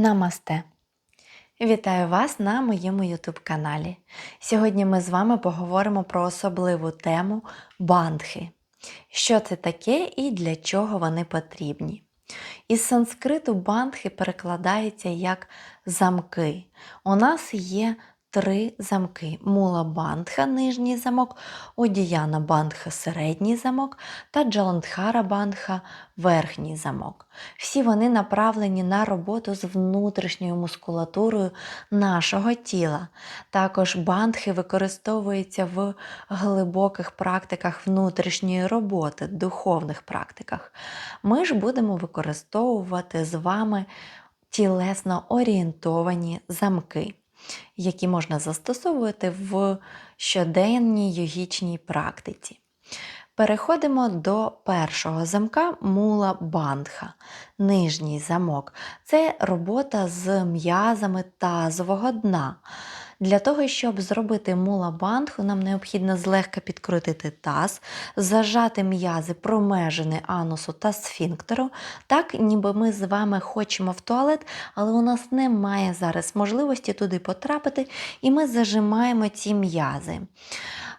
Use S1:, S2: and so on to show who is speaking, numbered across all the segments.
S1: Намасте! Вітаю вас на моєму YouTube каналі. Сьогодні ми з вами поговоримо про особливу тему бандхи. Що це таке і для чого вони потрібні. Із санскриту бандхи перекладається як замки. У нас є три замки: Мула Бандха, нижній замок, Одіяна Бандха, середній замок та Джаландхара Бандха, верхній замок. Всі вони направлені на роботу з внутрішньою мускулатурою нашого тіла. Також бандхи використовуються в глибоких практиках внутрішньої роботи, духовних практиках. Ми ж будемо використовувати з вами тілесно орієнтовані замки які можна застосовувати в щоденній йогічній практиці. Переходимо до першого замка мула бандха, нижній замок. Це робота з м'язами тазового дна. Для того, щоб зробити мула бандху, нам необхідно злегка підкрутити таз, зажати м'язи промежини анусу та сфінктеру, так ніби ми з вами хочемо в туалет, але у нас немає зараз можливості туди потрапити, і ми зажимаємо ці м'язи.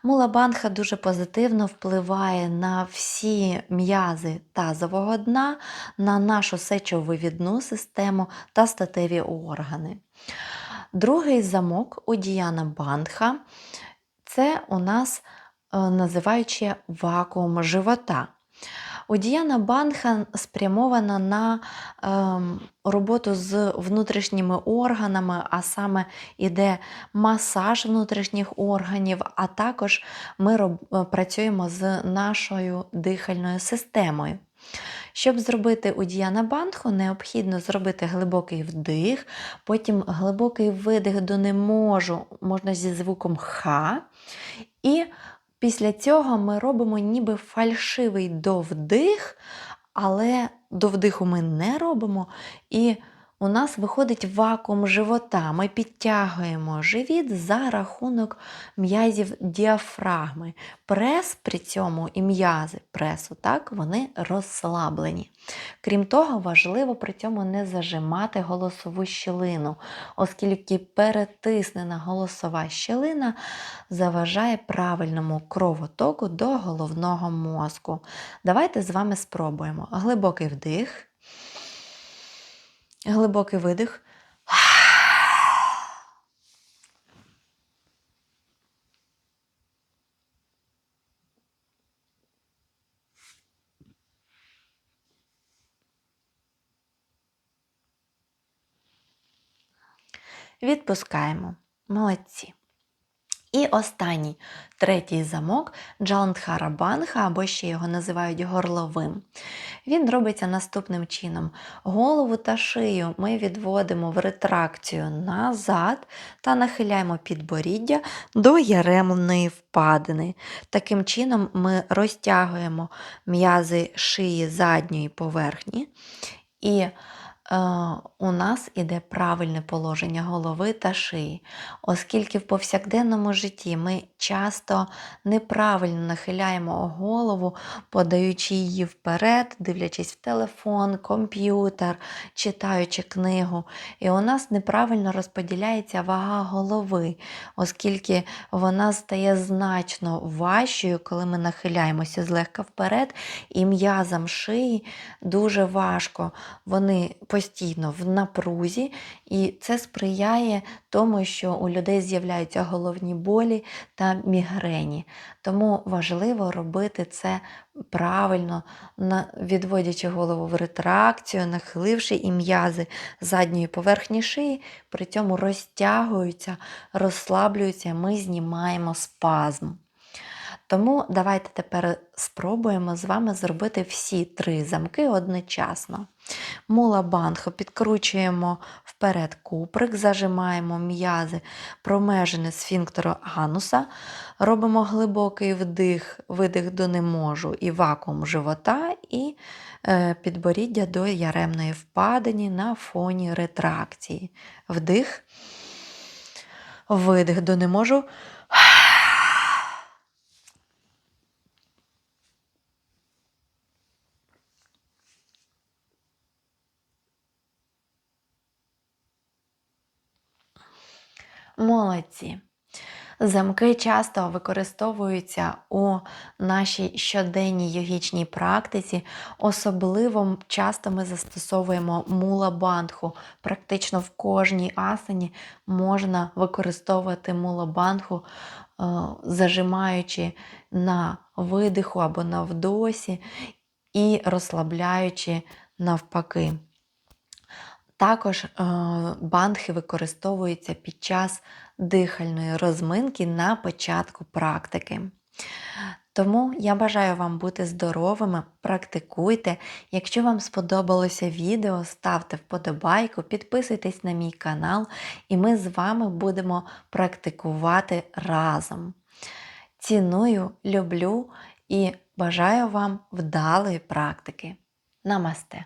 S1: Мула бандха дуже позитивно впливає на всі м'язи тазового дна, на нашу сечовивідну систему та статеві органи. Другий замок у Діяна Бандха це у нас е, називаючи вакуум живота. Одіяна Бандха спрямована на е, роботу з внутрішніми органами, а саме іде масаж внутрішніх органів, а також ми роб, е, працюємо з нашою дихальною системою. Щоб зробити удіяна бандху, необхідно зробити глибокий вдих, потім глибокий видих до не можу, можна зі звуком Х. І після цього ми робимо ніби фальшивий довдих, але довдиху ми не робимо. І у нас виходить вакуум живота. Ми підтягуємо живіт за рахунок м'язів діафрагми. Прес при цьому і м'язи пресу, так, вони розслаблені. Крім того, важливо при цьому не зажимати голосову щілину, оскільки перетиснена голосова щілина заважає правильному кровотоку до головного мозку. Давайте з вами спробуємо. Глибокий вдих. Глибокий видих. Відпускаємо. Молодці. І останній третій замок Джаландхара Банха, або ще його називають горловим. Він робиться наступним чином: голову та шию ми відводимо в ретракцію назад та нахиляємо підборіддя до яремної впадини. Таким чином ми розтягуємо м'язи шиї задньої поверхні. і у нас іде правильне положення голови та шиї, оскільки в повсякденному житті ми часто неправильно нахиляємо голову, подаючи її вперед, дивлячись в телефон, комп'ютер, читаючи книгу. І у нас неправильно розподіляється вага голови, оскільки вона стає значно важчою, коли ми нахиляємося злегка вперед, і м'язам шиї дуже важко. Вони постійно в напрузі, і це сприяє тому, що у людей з'являються головні болі та мігрені. Тому важливо робити це правильно, відводячи голову в ретракцію, нахиливши і м'язи задньої поверхні шиї, при цьому розтягуються, розслаблюються, ми знімаємо спазм. Тому давайте тепер спробуємо з вами зробити всі три замки одночасно. Мула банхо підкручуємо вперед куприк, зажимаємо м'язи промежини сфінктеру ануса, робимо глибокий вдих, видих до не і вакуум живота, і е, підборіддя до яремної впадині на фоні ретракції. Вдих, видих до не можу. Молодці. Замки часто використовуються у нашій щоденній йогічній практиці. Особливо часто ми застосовуємо мула бандху. Практично в кожній асані можна використовувати мула бандху, е, зажимаючи на видиху або на вдосі і розслабляючи навпаки. Також е, бандхи використовуються під час дихальної розминки на початку практики. Тому я бажаю вам бути здоровими, практикуйте. Якщо вам сподобалося відео, ставте вподобайку, підписуйтесь на мій канал, і ми з вами будемо практикувати разом. Ціную, люблю і бажаю вам вдалої практики. Намасте!